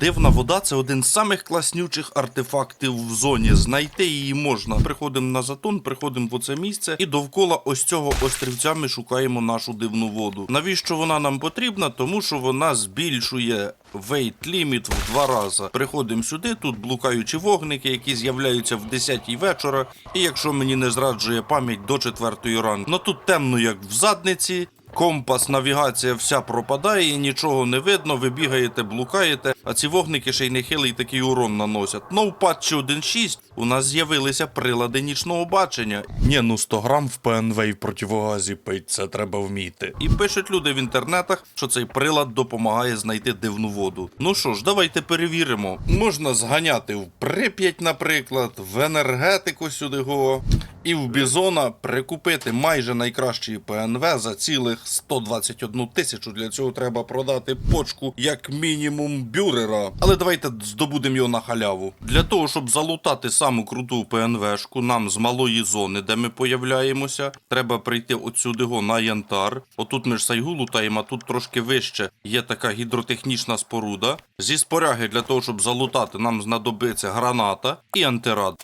Дивна вода це один з самих класнючих артефактів в зоні. Знайти її можна. Приходимо на затон, приходимо в оце місце, і довкола ось цього острівця ми шукаємо нашу дивну воду. Навіщо вона нам потрібна? Тому що вона збільшує вейт ліміт в два рази. Приходимо сюди, тут блукаючі вогники, які з'являються в 10-й вечора. І якщо мені не зраджує пам'ять до 4-ї ранку. Ну тут темно, як в задниці. Компас, навігація вся пропадає, і нічого не видно. Ви бігаєте, блукаєте, а ці вогники ще й нехилий такий урон наносять. Ну, в патчі 1.6 у нас з'явилися прилади нічного бачення. Ні, ну 100 грам в ПНВ і в противогазі пить, це треба вміти. І пишуть люди в інтернетах, що цей прилад допомагає знайти дивну воду. Ну що ж, давайте перевіримо. Можна зганяти в Прип'ять, наприклад, в енергетику сюди го. І в Бізона прикупити майже найкращий ПНВ за цілих 121 тисячу. Для цього треба продати почку як мінімум бюрера. Але давайте здобудемо його на халяву. Для того, щоб залутати саму круту ПНВшку, нам з малої зони, де ми появляємося, треба прийти отсюди го на янтар. Отут ми ж сайгу лутаємо, а тут трошки вище є така гідротехнічна споруда. Зі споряги для того, щоб залутати, нам знадобиться граната і антирад.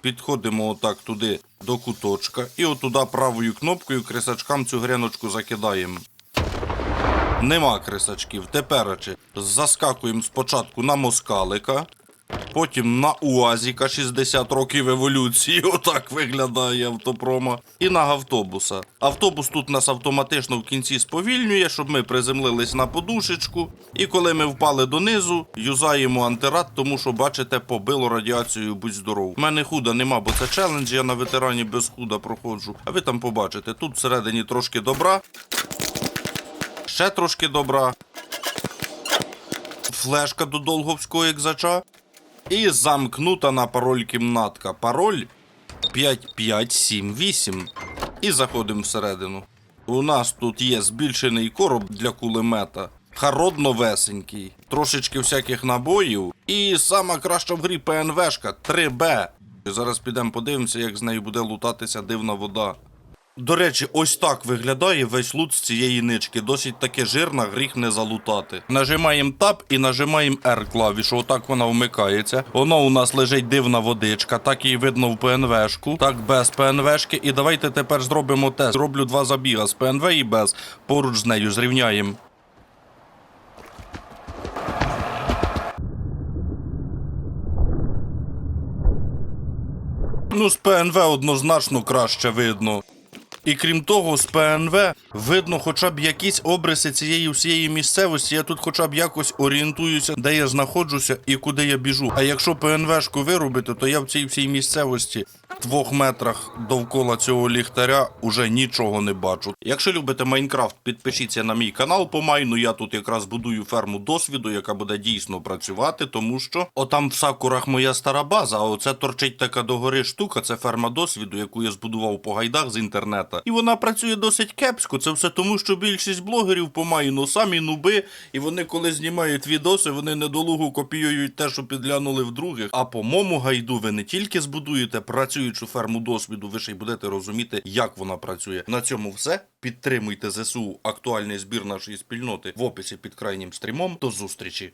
Підходимо отак туди до куточка і отуда правою кнопкою крисачкам цю гряночку закидаємо. Нема крисачків. Тепер заскакуємо спочатку на москалика, потім на УАЗіка 60 років еволюції. Отак виглядає автопрома. І на автобуса. Автобус тут нас автоматично в кінці сповільнює, щоб ми приземлились на подушечку. І коли ми впали донизу, юзаємо антирад, тому що, бачите, побило радіацією, будь здоров. У мене худа нема, бо це челендж, я на ветерані без худа проходжу. А ви там побачите, тут всередині трошки добра. Ще трошки добра. Флешка до долговського екзача. І замкнута на пароль кімнатка. Пароль 5578. І заходимо всередину. У нас тут є збільшений короб для кулемета. Харод новесенький, трошечки всяких набоїв. І сама краща в грі ПНВшка 3Б. Зараз підемо подивимося, як з нею буде лутатися дивна вода. До речі, ось так виглядає весь лут з цієї нички. Досить таки жирна, гріх не залутати. Нажимаємо Tab і нажимаємо R клавішу. Отак вона вмикається. Воно у нас лежить дивна водичка, так її видно в ПНВшку, так без ПНВшки. І давайте тепер зробимо тест. Зроблю два забіга з ПНВ і без. Поруч з нею зрівняємо. Ну, з ПНВ однозначно краще видно. І крім того, з ПНВ видно хоча б якісь обриси цієї всієї місцевості. Я тут хоча б якось орієнтуюся, де я знаходжуся і куди я біжу. А якщо ПНВшку вирубити, то я в цій всій місцевості двох метрах довкола цього ліхтаря уже нічого не бачу. Якщо любите Майнкрафт, підпишіться на мій канал по майну. Я тут якраз будую ферму досвіду, яка буде дійсно працювати, тому що отам в сакурах моя стара база, а оце торчить така догори штука. Це ферма досвіду, яку я збудував по гайдах з інтернета. І вона працює досить кепсько. Це все тому, що більшість блогерів по майну самі нуби, і вони, коли знімають відоси, вони недолугу копіюють те, що підглянули в других. А по моєму гайду ви не тільки збудуєте працюючу ферму досвіду, ви ще й будете розуміти, як вона працює. На цьому все. Підтримуйте ЗСУ, актуальний збір нашої спільноти в описі під крайнім стрімом. До зустрічі!